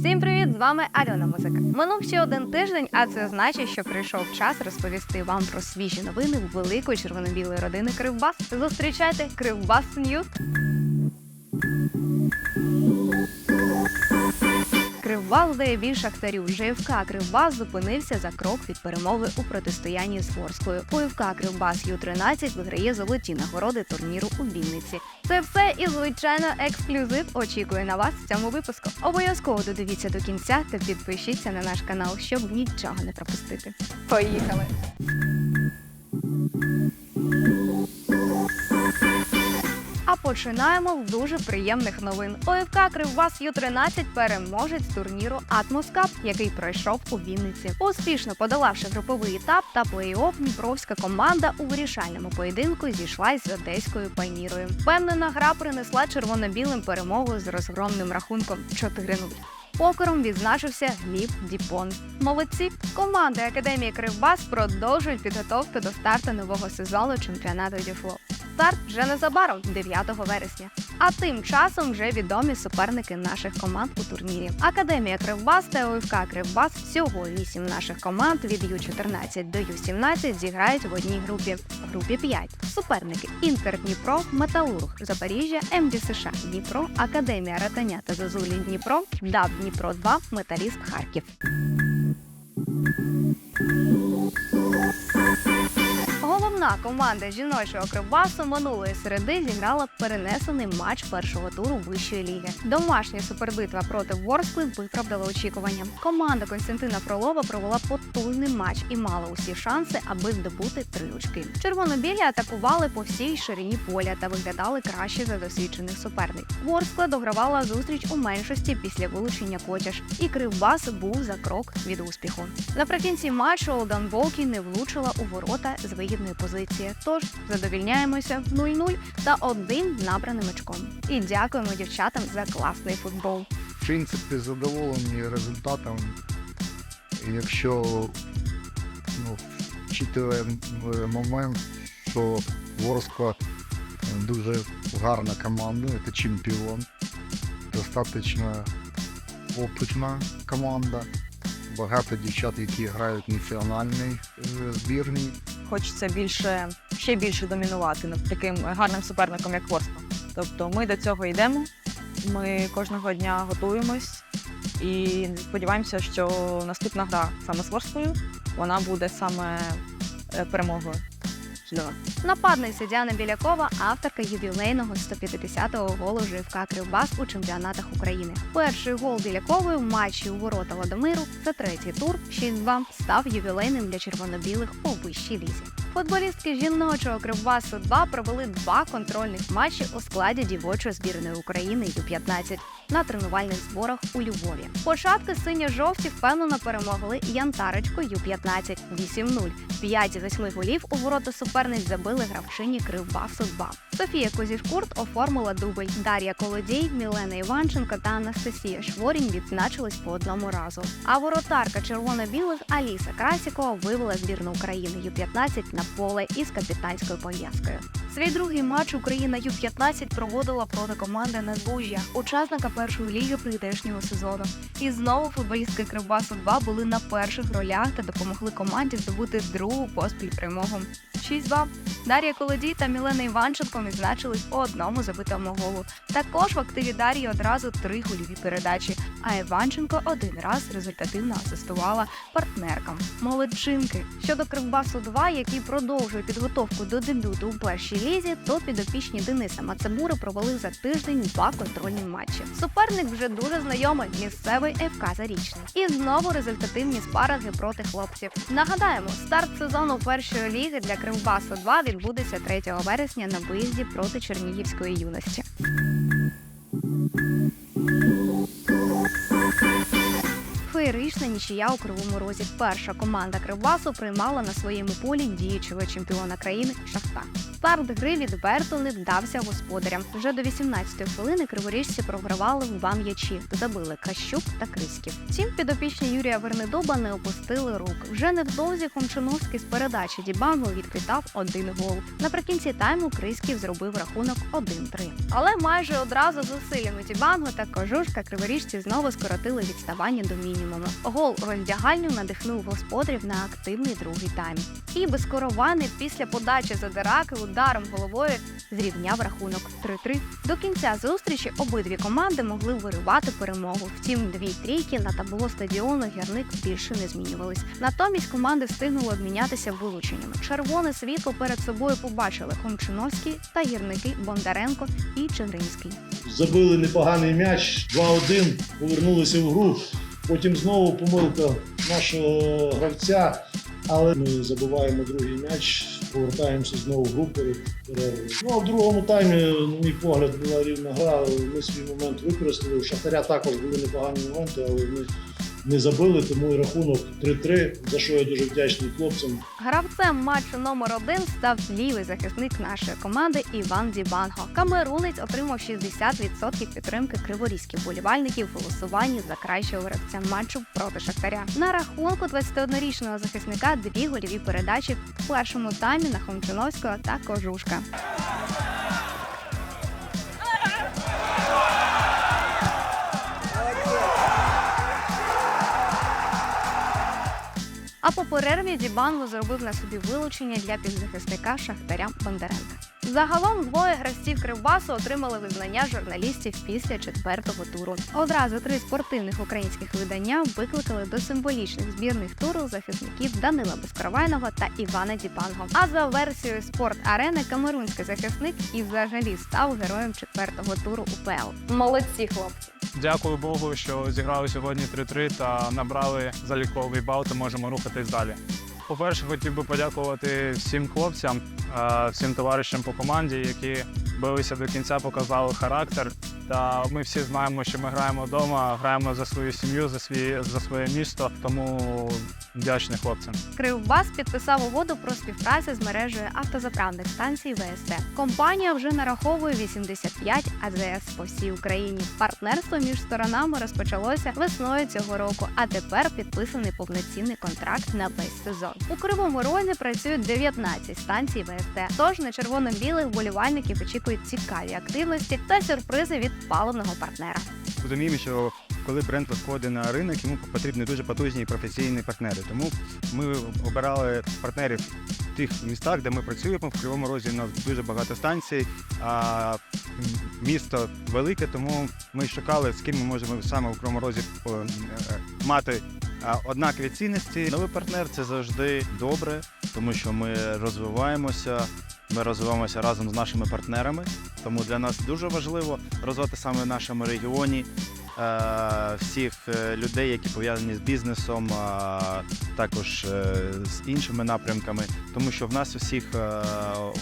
Всім привіт! З вами Альона Музика. Минув ще один тиждень, а це значить, що прийшов час розповісти вам про свіжі новини великої червоно-білої родини Кривбас. Зустрічайте Кривбас Ньюз. Більш шахтарів. ЖФК Кривбас зупинився за крок від перемоги у протистоянні з Ворською. УФК Кривбас Ю-13 виграє золоті нагороди турніру у Вінниці. Це все і звичайно ексклюзив очікує на вас в цьому випуску. Обов'язково додивіться до кінця та підпишіться на наш канал, щоб нічого не пропустити. Поїхали! Починаємо з дуже приємних новин. ОФК Кривбас Ю-13 переможець турніру Атмоскап, який пройшов у Вінниці. Успішно подолавши груповий етап та плей-офф, Дніпровська команда у вирішальному поєдинку зійшлась з одеською пальмірою. Впевнена гра принесла червоно-білим перемогу з розгромним рахунком 4-0. Покером відзначився Гліб Діпон. Молодці! Команди Академії Кривбас продовжують підготовку до старту нового сезону чемпіонату Діфло. Старт вже незабаром, 9 вересня. А тим часом вже відомі суперники наших команд у турнірі. Академія Кривбас та ОФК Кривбас всього 8 наших команд від Ю-14 до Ю-17 зіграють в одній групі. Групі 5. Суперники Інтер Дніпро, Металург, Запоріжжя, МД США Дніпро, Академія Ратаня та Зозулі Дніпро, ДАБ Дніпро 2, Металіст Харків. Головна команда жіночого кривбасу минулої середи зіграла перенесений матч першого туру вищої ліги. Домашня супербитва проти Ворскли виправдала очікування. Команда Константина Фролова провела потужний матч і мала усі шанси, аби здобути три очки. Червоно-білі атакували по всій ширині поля та виглядали краще за досвідчених суперників. Ворскла догравала зустріч у меншості після вилучення Котяж, і Кривбас був за крок від успіху. Наприкінці матчу Олдан Волкі не влучила у ворота з вигідної позиції. Тож задовільняємося 0-0 та одним набраним очком. І дякуємо дівчатам за класний футбол. В принципі, задоволені результатом. Якщо ну, вчитує момент, що Ворскла дуже гарна команда, це чемпіон, достатньо опитна команда. Багато дівчат, які грають в національній е, збірній. Хочеться більше ще більше домінувати над таким гарним суперником, як Ворскла. Тобто ми до цього йдемо. Ми кожного дня готуємось і сподіваємося, що наступна гра саме з Ворсклою, вона буде саме е, перемогою для. Нападниця Діана Білякова, авторка ювілейного 150-го голу «Живка Кривбас у чемпіонатах України. Перший гол Білякової в матчі у ворота Ладомиру за третій тур 6-2 став ювілейним для червоно-білих у вищій лізі. Футболістки жіночого Кривбасу 2 провели два контрольних матчі у складі дівочої збірної України Ю-15 на тренувальних зборах у Львові. Початки синьо-жовті впевнено перемогли Янтарочку Ю-15 8-0. П'ять з восьми голів у ворота суперниць забили гравчині Кривбасу 2. Софія Козішкурт оформила дубль. Дар'я Колодій, Мілена Іванченко та Анастасія Шворінь відзначились по одному разу. А воротарка червоно-білих Аліса Красікова вивела збірну України Ю-15 на поле із капітанською пов'язкою. Свій другий матч Україна Ю-15 проводила проти команди Надбужжя, учасника першої ліги прийдешнього сезону. І знову футболістки Кривбасу 2 були на перших ролях та допомогли команді здобути другу поспіль перемогу. 6-2. Дар'я Колодій та Мілена Іванченко відзначились по одному забитому голу. Також в активі Дар'ї одразу три гольові передачі, а Іванченко один раз результативно асистувала партнеркам. Молодчинки. Щодо Кривбасу 2, який продовжує підготовку до дебюту у першій лізі, то підопічні Дениса Мацебури провели за тиждень два контрольні матчі. Суперник вже дуже знайомий місцевий ФК Зарічний. І знову результативні спаринги проти хлопців. Нагадаємо, старт сезону першої ліги для Кривбасу 2 відбудеться 3 вересня на виїзді проти Чернігівської юності. Феєрична нічия у кривому розі. Перша команда Кривбасу приймала на своєму полі діючого чемпіона країни Шахтар. Старт гри відверто не вдався господарям. Вже до 18-ї хвилини криворіжці програвали в два м'ячі. Забили Кащук та Криськів. Втім, підопічні Юрія Вернедоба не опустили рук. Вже невдовзі Хомчиновський з передачі Дібангу відквітав один гол. Наприкінці тайму Криськів зробив рахунок 1-3. Але майже одразу зусиллями Дібангу та Кожушка криворіжці знову скоротили відставання до мінімуму. Гол у роздягальню надихнув господарів на активний другий тайм. І безкоровани після подачі задираки ударом головою зрівняв рахунок 3-3. До кінця зустрічі обидві команди могли виривати перемогу. Втім, дві трійки на табло стадіону гірник більше не змінювались. Натомість команди встигнули обмінятися вилученнями. Червоне світло перед собою побачили Хомчиновський та гірники Бондаренко і Чигринський. забили непоганий м'яч, 2-1, повернулися в гру. Потім знову помилка нашого гравця, але ми забуваємо другий м'яч, повертаємося знову в гру перед. Ну а в другому таймі, на мій погляд, була рівна гра. Ми свій момент використали. У Шахтаря також були непогані моменти, але вони не забили, тому і рахунок 3-3, за що я дуже вдячний хлопцям. Гравцем матчу номер один став лівий захисник нашої команди Іван Дібанго. Камерунець отримав 60% підтримки криворізьких болівальників в голосуванні за кращого гравця матчу проти Шахтаря. На рахунку 21-річного захисника дві гольові передачі в першому таймі на Хомчиновського та Кожушка. А по перерві Дібанго зробив на собі вилучення для півзахисника Шахтаря Бондаренка. Загалом двоє гравців Кривбасу отримали визнання журналістів після четвертого туру. Одразу три спортивних українських видання викликали до символічних збірних туру захисників Данила Безкоровайного та Івана Дібанго. А за версією спорт арени камерунський захисник і взагалі став героєм четвертого туру УПЛ. Молодці хлопці! Дякую Богу, що зіграли сьогодні 3-3 та набрали заліковий бал та можемо рухатись далі. По-перше, хотів би подякувати всім хлопцям, е, всім товаришам по команді, які билися до кінця, показали характер. Та ми всі знаємо, що ми граємо вдома, граємо за свою сім'ю, за свій за своє місто. Тому вдячний хлопцям. Кривбас підписав угоду про співпрацю з мережею автозаправних станцій ВСТ. Компанія вже нараховує 85 АЗС по всій Україні. Партнерство між сторонами розпочалося весною цього року, а тепер підписаний повноцінний контракт на весь сезон. У Кривому Розі працюють 19 станцій ВСТ. Тож на червоно-білих болівальників очікують цікаві активності та сюрпризи від паливного партнера. Розуміємо, що коли бренд виходить на ринок, йому потрібні дуже потужні і професійні партнери. Тому ми обирали партнерів в тих містах, де ми працюємо. В Кривому Розі у нас дуже багато станцій, а місто велике, тому ми шукали, з ким ми можемо саме в Кривому Розі е, е, мати однакові цінності. Новий партнер це завжди добре, тому що ми розвиваємося. Ми розвиваємося разом з нашими партнерами. Тому для нас дуже важливо розвивати саме в нашому регіоні е, всіх е, людей, які пов'язані з бізнесом, а також е, з іншими напрямками. Тому що в нас у всіх е,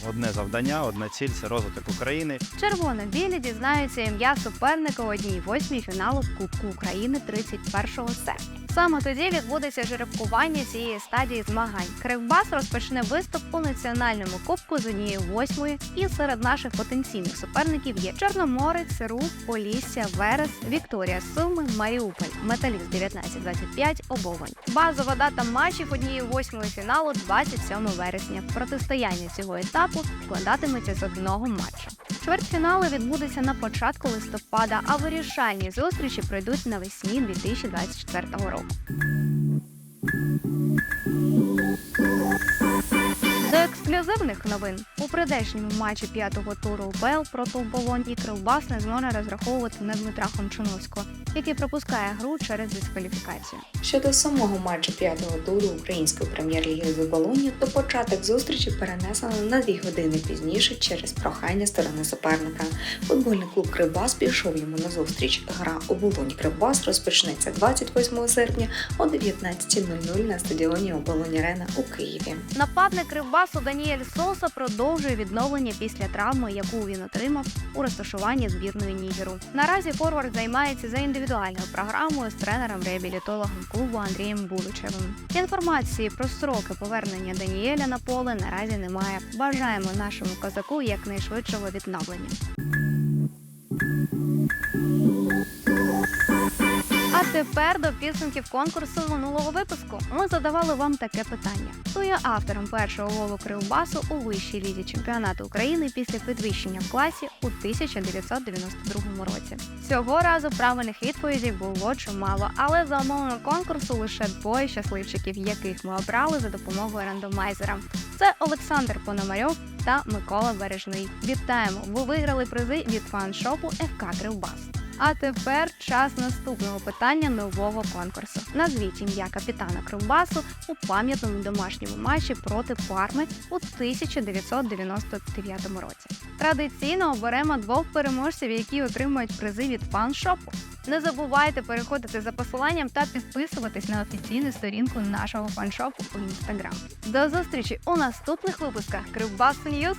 одне завдання, одна ціль це розвиток України. Червоно-білі дізнаються ім'я суперника у одній восьмій фіналу Кубку України 31 серпня. Саме тоді відбудеться жеребкування цієї стадії змагань. Кривбас розпочне виступ у національному кубку з однією восьмою, і серед наших потенційних суперників є Чорноморець, Рух, Полісся, Верес, Вікторія Суми, Маріуполь, Металіст 1925, Обовань. Базова дата матчів однієї восьмої фіналу 27 вересня. Протистояння цього етапу складатиметься з одного матчу. Чвертьфінали відбудуться на початку листопада, а вирішальні зустрічі пройдуть навесні 2024 року. Ексклюзивних новин у прийдешньому матчі п'ятого туру УПЛ проти оболонь і Кривбас не зможе розраховувати на Дмитра Хомчиновського, який пропускає гру через дискваліфікацію. Щодо самого матчу п'ятого туру української прем'єр-ліги в Оболоні, то початок зустрічі перенесено на дві години пізніше через прохання сторони суперника. Футбольний клуб Кривбас пішов йому на зустріч. Гра оболонь Кривбас розпочнеться 28 серпня о 19.00 на стадіоні Оболонь Арена у Києві. Нападник Кривбасу Даніл Даніель Соса продовжує відновлення після травми, яку він отримав у розташуванні збірної Нігеру. Наразі форвард займається за індивідуальною програмою з тренером-реабілітологом клубу Андрієм Буличевим. Інформації про строки повернення Даніеля на поле наразі немає. Бажаємо нашому козаку якнайшвидшого відновлення. Тепер до підсумків конкурсу минулого випуску. Ми задавали вам таке питання: хто є автором першого голу Кривбасу у вищій лізі чемпіонату України після підвищення в класі у 1992 році? Цього разу правильних відповідей було чимало, але за умовами конкурсу лише двоє щасливчиків, яких ми обрали за допомогою рандомайзера. Це Олександр Пономарьов та Микола Бережний. Вітаємо! Ви виграли призи від фан-шопу ФК Кривбас. А тепер час наступного питання нового конкурсу. Назвіть ім'я капітана Кривбасу у пам'ятному домашньому матчі проти Парми у 1999 році. Традиційно оберемо двох переможців, які отримують призи від фан-шопу. Не забувайте переходити за посиланням та підписуватись на офіційну сторінку нашого фан-шопу у інстаграм. До зустрічі у наступних випусках Кривбас Ньюз!